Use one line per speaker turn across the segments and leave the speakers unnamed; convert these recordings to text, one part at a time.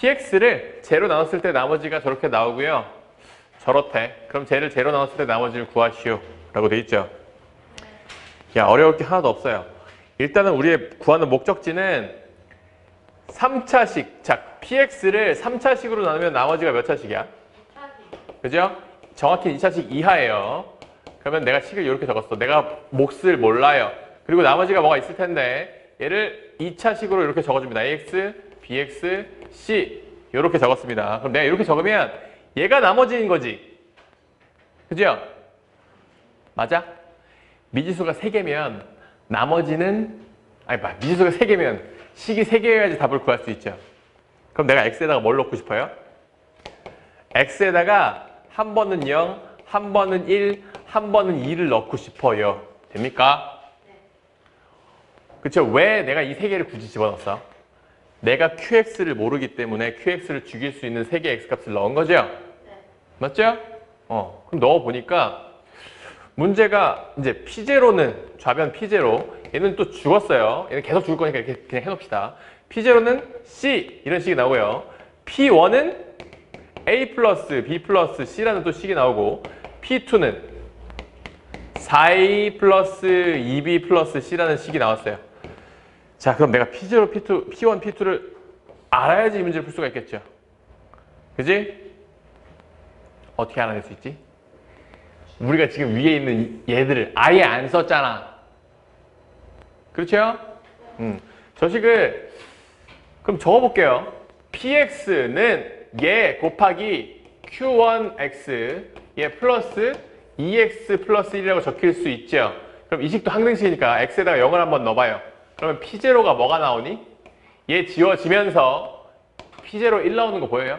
px를 제로 나눴을 때 나머지가 저렇게 나오고요. 저렇대. 그럼 쟤를 제로 나눴을 때 나머지를 구하시오. 라고 돼 있죠. 야, 어려울 게 하나도 없어요. 일단은 우리의 구하는 목적지는 3차식. 자, px를 3차식으로 나누면 나머지가 몇 차식이야? 그죠? 정확히 2차식 이하예요. 그러면 내가 식을 이렇게 적었어. 내가 몫을 몰라요. 그리고 나머지가 뭐가 있을 텐데 얘를 2차식으로 이렇게 적어줍니다. ax, bx, c 이렇게 적었습니다. 그럼 내가 이렇게 적으면 얘가 나머지인 거지. 그죠? 맞아? 미지수가 3개면 나머지는 아니 봐 미지수가 3개면 식이 3개여야지 답을 구할 수 있죠. 그럼 내가 x에다가 뭘 넣고 싶어요? x에다가 한 번은 0, 한 번은 1, 한 번은 2를 넣고 싶어요. 됩니까? 그쵸? 왜 내가 이 세 개를 굳이 집어넣었어? 내가 qx를 모르기 때문에 qx를 죽일 수 있는 세 개의 x값을 넣은 거죠? 맞죠? 어, 그럼 넣어보니까 문제가 이제 p0는 좌변 p0 얘는 또 죽었어요. 얘는 계속 죽을 거니까 이렇게 그냥 해놓읍시다. p0는 c 이런 식이 나오고요. p1은 a 플러스 b 플러스 c라는 또 식이 나오고 p2는 4a 플러스 2b 플러스 c라는 식이 나왔어요. 자, 그럼 내가 p0, p2, p1, p2를 알아야지 이 문제를 풀 수가 있겠죠. 그지? 어떻게 알아낼 수 있지? 우리가 지금 위에 있는 얘들을 아예 안 썼잖아. 그렇죠? 음. 저 식을 그럼 적어볼게요. px는 얘 곱하기 q1x 얘 플러스 2x 플러스 1이라고 적힐 수 있죠. 그럼 이 식도 항등식이니까 x에다가 0을 한번 넣어봐요. 그러면 p0가 뭐가 나오니? 얘 지워지면서 p0 1 나오는 거 보여요?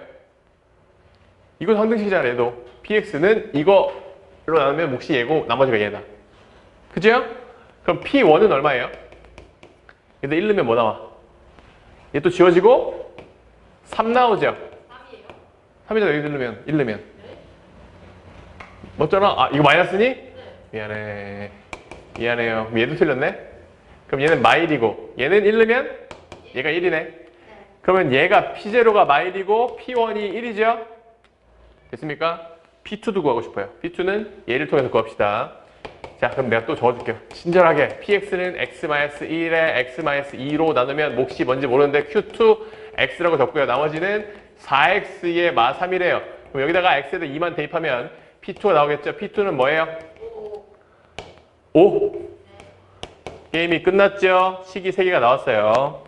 이거 항등식이잖아 얘도. px는 이거로 나누면 몫이 얘고 나머지가 얘다. 그죠? 그럼 p1은 얼마예요? 얘도 1 넣으면 뭐 나와? 얘 또 지워지고 3 나오죠? 3이잖아 여기 1 넣으면 1 넣으면 맞잖아? 아 이거 마이너스니? 미안해 미안해요 얘도 틀렸네? 그럼 얘는 마일이고 얘는 1 넣으면 얘가 1이네. 그러면 얘가 P0가 마일이고 P1이 1이죠? 됐습니까? P2도 구하고 싶어요. P2는 얘를 통해서 구합시다. 자 그럼 내가 또 적어줄게요. 친절하게 px는 x-1에 x-2로 나누면 몫이 뭔지 모르는데 q2 x라고 적고요. 나머지는 4x의 마 3이래요. 그럼 여기다가 x에다 2만 대입하면 p2가 나오겠죠? P2는 뭐예요? 5 게임이 끝났죠 식이 3개가 나왔어요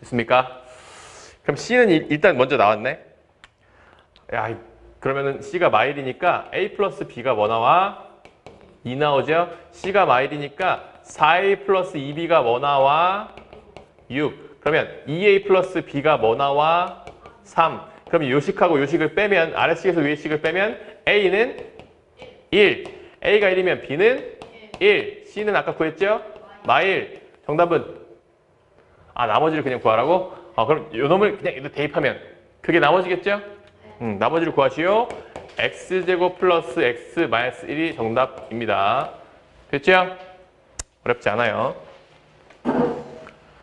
됐습니까? 그럼 c는 일- 일단 먼저 나왔네 야 그러면은 c가 마일이니까 a 플러스 b가 뭐 나와? 2 나오죠? C가 마일이니까 4A 플러스 2B가 뭐 나와? 6. 그러면 2A 플러스 B가 뭐 나와? 3. 그럼 요식하고 요식을 빼면 아래식에서 위식을 빼면 A는 1. A가 1이면 B는 1. C는 아까 구했죠? 마일. 정답은 아 나머지를 그냥 구하라고? 아 그럼 요 놈을 그냥 이렇게 대입하면 그게 나머지겠죠? 음, 나머지를 구하시오. x제곱 플러스 x 마이너스 1이 정답입니다. 됐죠? 어렵지 않아요.